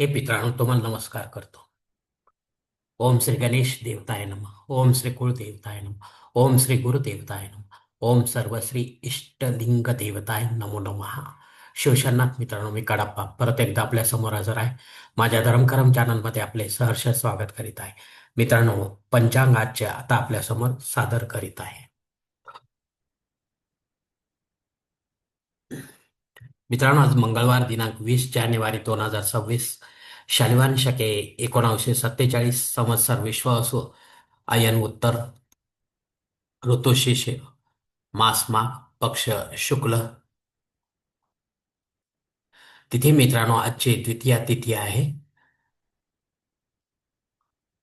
हे मित्रांनो तुम्हाला नमस्कार करतो. ओम श्री गणेश देवताय नम ओम श्री कुळदेवताय नम ओम श्री गुरुदेवताय नम ओम सर्वश्री इष्टलिंग देवताय नमो नमः. शिवशरनाथ मित्रांनो मी कडाप्पा परत एकदा आपल्यासमोर हजर आहे. माझ्या धर्मकरम चॅनलमध्ये आपले सहर्ष स्वागत करीत आहे. मित्रांनो पंचांगाचे आता आपल्यासमोर सादर करीत आहे. मित्रांनो आज मंगळवार दिनांक वीस जानेवारी दोन हजार सव्वीस. शालिवान शके एकोणावीसशे सत्तेचाळीस संवत्सर विश्व असो. आयन उत्तर ऋतुशिष मास माघ पक्ष शुक्ल. तिथे मित्रांनो आजची द्वितीय तिथी आहे.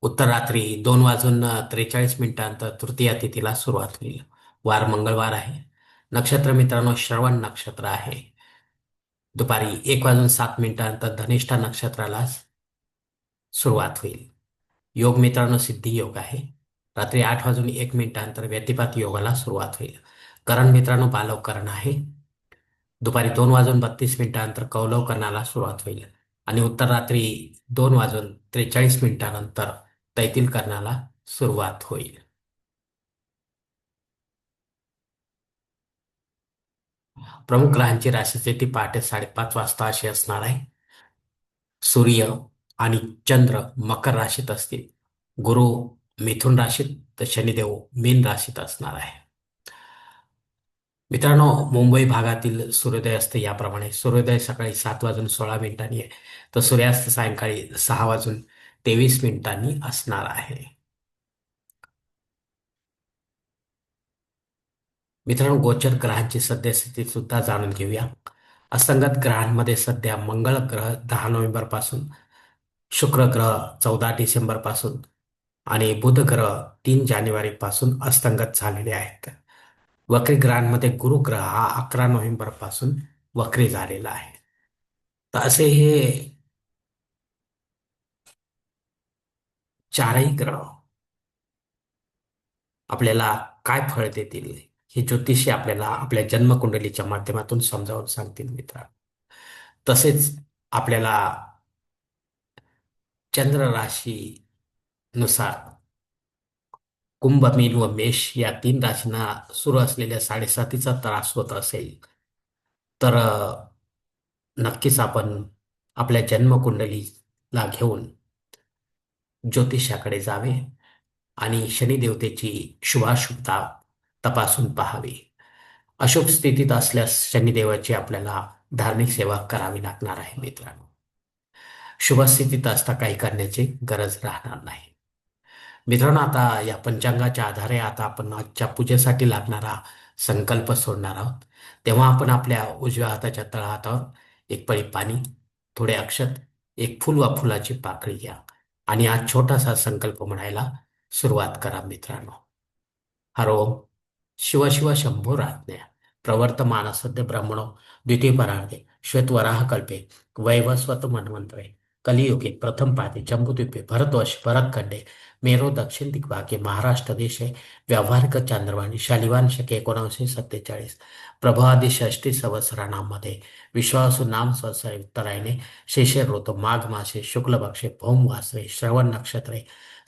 उत्तर रात्री दोन वाजून त्रेचाळीस मिनिटांतर तृतीया तिथीला सुरुवात होईल. वार मंगळवार आहे. नक्षत्र मित्रांनो श्रवण नक्षत्र आहे. दुपारी एक वाजून सात मिनिटानंतर धनिष्ठा नक्षत्राला सुरुवात होईल. योग मित्रांनो सिद्धी योग आहे. रात्री आठ वाजून एक मिनिटानंतर व्यतिपात योगाला सुरुवात होईल. करण मित्रांनो बालव करण आहे. दुपारी दोन वाजून बत्तीस मिनिटानंतर कौलव करणाला सुरुवात होईल. आणि उत्तर रात्री दोन वाजून त्रेचाळीस मिनिटानंतर तैतील करण्याला सुरुवात होईल. प्रमुख ग्रहांची राशिस्थिती पहाटे साडेपाच वाजता अशी असणार आहे. सूर्य आणि चंद्र मकर राशीत असतील. गुरु मिथुन राशीत तर शनिदेव मीन राशीत असणार आहे. मित्रांनो मुंबई भागातील सूर्योदय असते याप्रमाणे सूर्योदय सकाळी सात वाजून सोळा मिनिटांनी आहे. तर सूर्यास्त सायंकाळी सहा वाजून तेवीस मिनिटांनी असणार आहे. मित्रांनो गोचर ग्रहांची सद्यस्थिती सुद्धा जाणून घेऊया. असंगत ग्रहांमध्ये सध्या मंगळ ग्रह दहा नोव्हेंबरपासून शुक्र ग्रह चौदा डिसेंबरपासून आणि बुध ग्रह तीन जानेवारी पासून अस्तंगत झालेले आहेत. वक्री ग्रहांमध्ये गुरु ग्रह हा अकरा नोव्हेंबरपासून वक्री झालेला आहे. तर असे हे चारही ग्रह आपल्याला काय फळ देतील? हे ज्योतिषी आपल्याला आपल्या जन्मकुंडलीच्या माध्यमातून समजावून सांगतील मित्र. तसेच आपल्याला चंद्र राशीनुसार कुंभ मीन व मेष या तीन राशींना सुरू असलेल्या साडेसातीचा त्रास होत असेल तर नक्कीच आपण आपल्या जन्मकुंडलीला घेऊन ज्योतिषाकडे जावे आणि शनिदेवतेची शुभाशुभता तपासून पाहावी. अशुभ स्थितीत असल्यास शनिदेवाची आपल्याला धार्मिक सेवा करावी लागणार आहे मित्रांनो. शुभ स्थितीत असता काही करण्याची गरज राहणार नाही. मित्रांनो आता या पंचांगाच्या आधारे आता आपण आजच्या पूजेसाठी लागणारा संकल्प सोडणार आहोत. तेव्हा आपण आपल्या उजव्या हाताच्या तळहातावर एक पळी पाणी थोडे अक्षत एक फुल वा फुलाची पाकळी घ्या आणि आज छोटासा संकल्प म्हणायला सुरुवात करा मित्रांनो. हरोम शिव शंभो राज्ञा प्रवर्तमान सद्य ब्रह्मणो द्वितीय परार्धे श्वेतवराह कल्पे वैवस्वत मन्वंतरे कलियुगे प्रथम पादे जम्बुद्वीपे भरतवर्ष भरतखंडे मेरो दक्षिण दिग्भागे महाराष्ट्र देशे व्यावहारिक चांद्रवाणी शालिवान शके सत्तेचाळीस प्रभादी षष्टी संवत्सराणामध्ये विश्वासू नाम संवत्सरे उत्तरायणे शेषे ऋतो माघ मासे शुक्ल पक्षे भौम वासरे श्रवण नक्षत्रे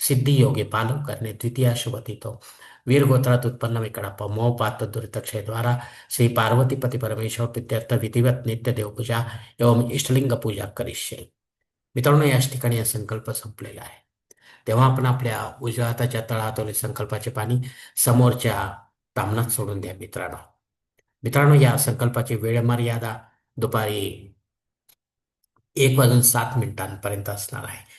सिद्धी योगे पालन करणे द्वितीया शुभतितो वीर गोत्रात उत्पन्न विकड़प्पा मोह पात्र दुरितक्षय द्वारा श्री पार्वतीपति परमेश्वर प्रित्यर्थ विधिवत नित्य देवपूजा एवं इष्टलिंग पूजा करिष्ये मित्रांनो याच ठिकाणी हा संकल्प संपलेला आहे तेव्हा आपण आपल्या उजव्या हाताच्या तळहातवले संकल्पाचे पाणी समोरच्या तामणात सोडून द्या मित्रांनो मित्रांनो या संकल्पाची वेळ मर्यादा दुपारी एक वाजून सात मिनिटांपर्यंत असणार आहे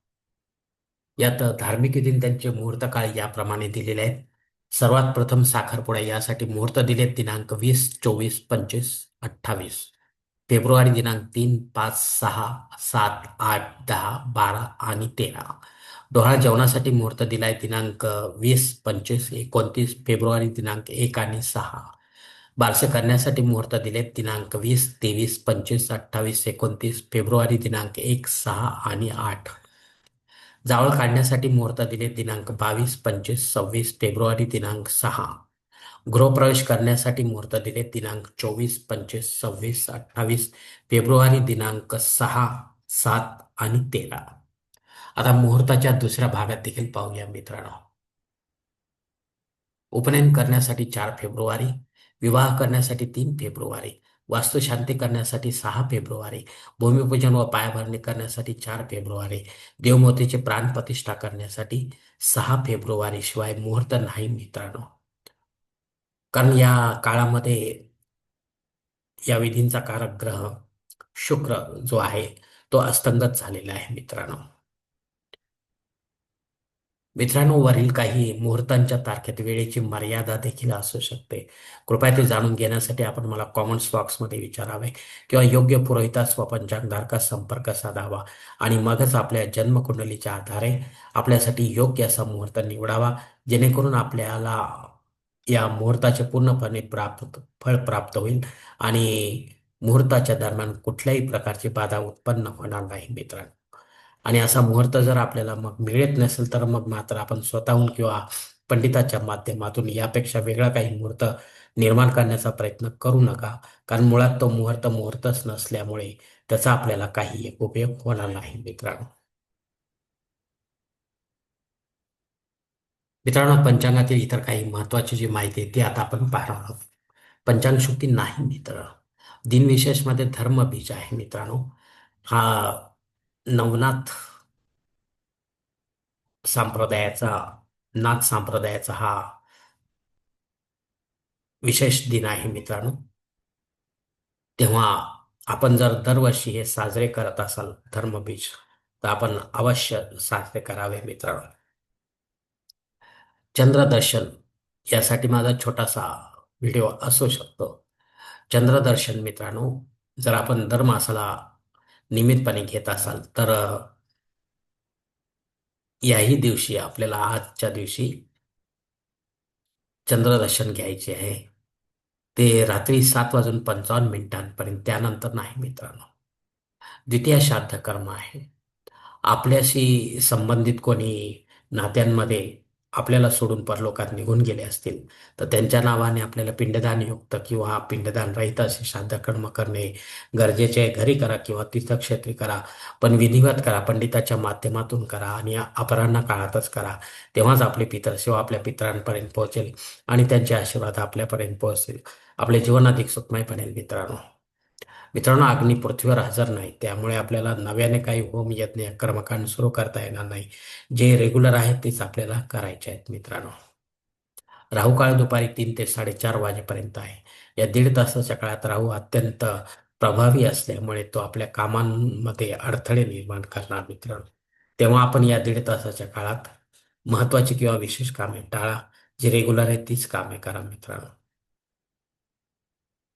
यात धार्मिक विधी त्यांचे मुहूर्त काळ याप्रमाणे दिलेले आहेत. सर्वात प्रथम साखरपुडा यासाठी मुहूर्त दिलेत दिनांक वीस चोवीस पंचवीस अठ्ठावीस. फेब्रुवारी दिनांक तीन पाच सहा सात आठ दहा बारा आणि तेरा. डोहाळ जेवणासाठी मुहूर्त दिलाय दिनांक वीस पंचवीस एकोणतीस फेब्रुवारी दिनांक एक आणि सहा. बारसे करण्यासाठी मुहूर्त दिलेत दिनांक वीस तेवीस पंचवीस अठ्ठावीस एकोणतीस फेब्रुवारी दिनांक एक सहा आणि आठ. जावळ काढण्यासाठी मुहूर्त दिले दिनांक बावीस पंचवीस सव्वीस फेब्रुवारी दिनांक सहा. गृहप्रवेश करण्यासाठी मुहूर्त दिले दिनांक चोवीस पंचवीस सव्वीस अठ्ठावीस फेब्रुवारी दिनांक सहा सात आणि तेरा. आता मुहूर्ताच्या दुसऱ्या भागात देखील पाहूया मित्रांनो. उपनयन करण्यासाठी चार फेब्रुवारी विवाह करण्यासाठी तीन फेब्रुवारी वास्तुशांती करण्यासाठी सहा फेब्रुवारी भूमिपूजन व पायाभरणी करण्यासाठी चार फेब्रुवारी देवमूर्तीचे प्राणप्रतिष्ठा करण्यासाठी सहा फेब्रुवारी शिवाय मुहूर्त नाही मित्रांनो. कारण या काळामध्ये या विधींचा कारक ग्रह शुक्र जो आहे तो अस्तंगत झालेला आहे मित्रांनो. मित्रांनो वरील काही मुहूर्तांच्या तारखेत वेळेची मर्यादा देखील असू शकते. कृपया ते जाणून घेण्यासाठी आपण मला कॉमेंट्स बॉक्समध्ये विचारावे किंवा योग्य पुरोहितास व पंचांगधारकास संपर्क साधावा आणि मगच आपल्या जन्मकुंडलीच्या आधारे आपल्यासाठी योग्य असा मुहूर्त निवडावा जेणेकरून आपल्याला या मुहूर्ताचे पूर्णपणे प्राप्त फळ प्राप्त होईल आणि मुहूर्ताच्या दरम्यान कुठल्याही प्रकारची बाधा उत्पन्न होणार नाही मित्रांनो. आणि असा मुहूर्त जर आपल्याला मग मिळत नसेल तर मग मात्र आपण स्वतःहून किंवा पंडिताच्या माध्यमातून यापेक्षा वेगळा काही मुहूर्त निर्माण करण्याचा प्रयत्न करू नका. कारण मुळात तो मुहूर्त मुहूर्तच नसल्यामुळे त्याचा आपल्याला काही एक उपयोग होणार नाही मित्रांनो. मित्रांनो पंचांगातील इतर काही महत्वाची जी माहिती आहे ती आता आपण पाहणार आहोत. पंचांग शुक्ती नाही मित्र. दिनविशेषमध्ये धर्मबीज आहे मित्रांनो. हा नवनाथ संप्रदायाचा नाथ संप्रदायाचा हा विशेष दिन आहे मित्रांनो. तेव्हा आपण जर दरवर्षी हे साजरे करत असाल धर्मबीज तर आपण अवश्य साजरे करावे मित्रांनो. चंद्रदर्शन यासाठी माझा छोटासा व्हिडिओ असू शकतो. चंद्रदर्शन मित्रांनो जर आपण दर मासाला नियमितपणे घेत असाल तर याही दिवशी आपल्याला आजच्या दिवशी चंद्रदर्शन घ्यायचे आहे. ते रात्री सात वाजून पंचावन्न मिनिटांपर्यंत त्यानंतर नाही मित्रांनो. द्वितीय श्राद्ध कर्म आहे. आपल्याशी संबंधित कोणी नात्यांमध्ये आपल्याला सोडून परलोकात निघून गेले असतील तर त्यांच्या नावाने आपल्याला पिंडदान युक्त किंवा पिंडदान रहित असे श्राद्ध कर्म करणे गरजेचे आहे. घरी करा किंवा तीर्थक्षेत्री करा पण विधिवत करा पंडिताच्या माध्यमातून करा आणि अपराह्न काळातच करा. तेव्हाच आपले पितर सेवा आपल्या पितरांपर्यंत पोहोचेल आणि त्यांचे आशीर्वाद आपल्यापर्यंत पोहोचतील. आपले जीवन अधिक सुखमय बनेल मित्रांनो. मित्रांनो अग्नी पृथ्वीवर हजर नाही. त्यामुळे आपल्याला नव्याने काही होम यज्ञ कर्मकांड सुरू करता येणार नाही. जे रेग्युलर आहेत तेच आपल्याला करायचे आहेत मित्रांनो. राहू काळ दुपारी तीन ते साडेचार वाजेपर्यंत आहे. या दीड तासाच्या काळात राहू अत्यंत प्रभावी असल्यामुळे तो आपल्या कामांमध्ये अडथळे निर्माण करणार मित्रांनो. तेव्हा आपण या दीड तासाच्या काळात महत्वाची किंवा विशेष कामे टाळा. जी रेग्युलर आहे तीच कामे करा मित्रांनो.